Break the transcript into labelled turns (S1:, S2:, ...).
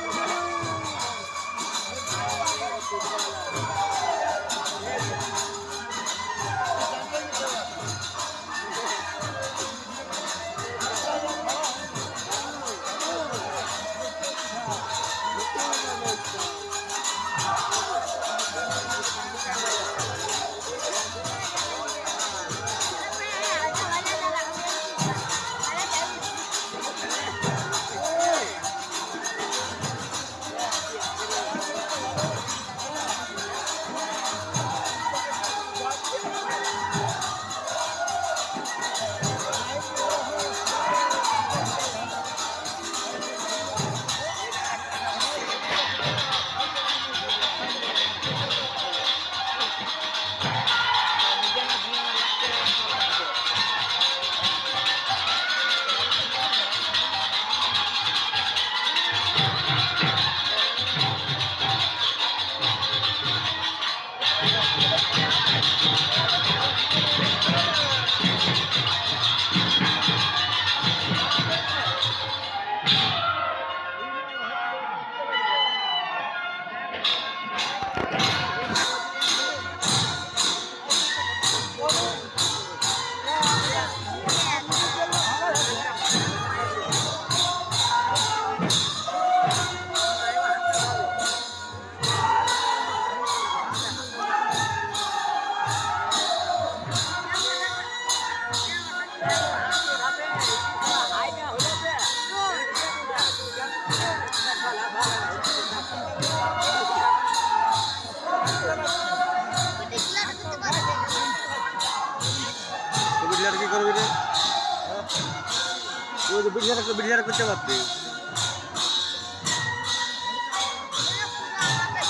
S1: Yeah. Thank you. করবি রে? তুই তো বিড়ি করতে পারতি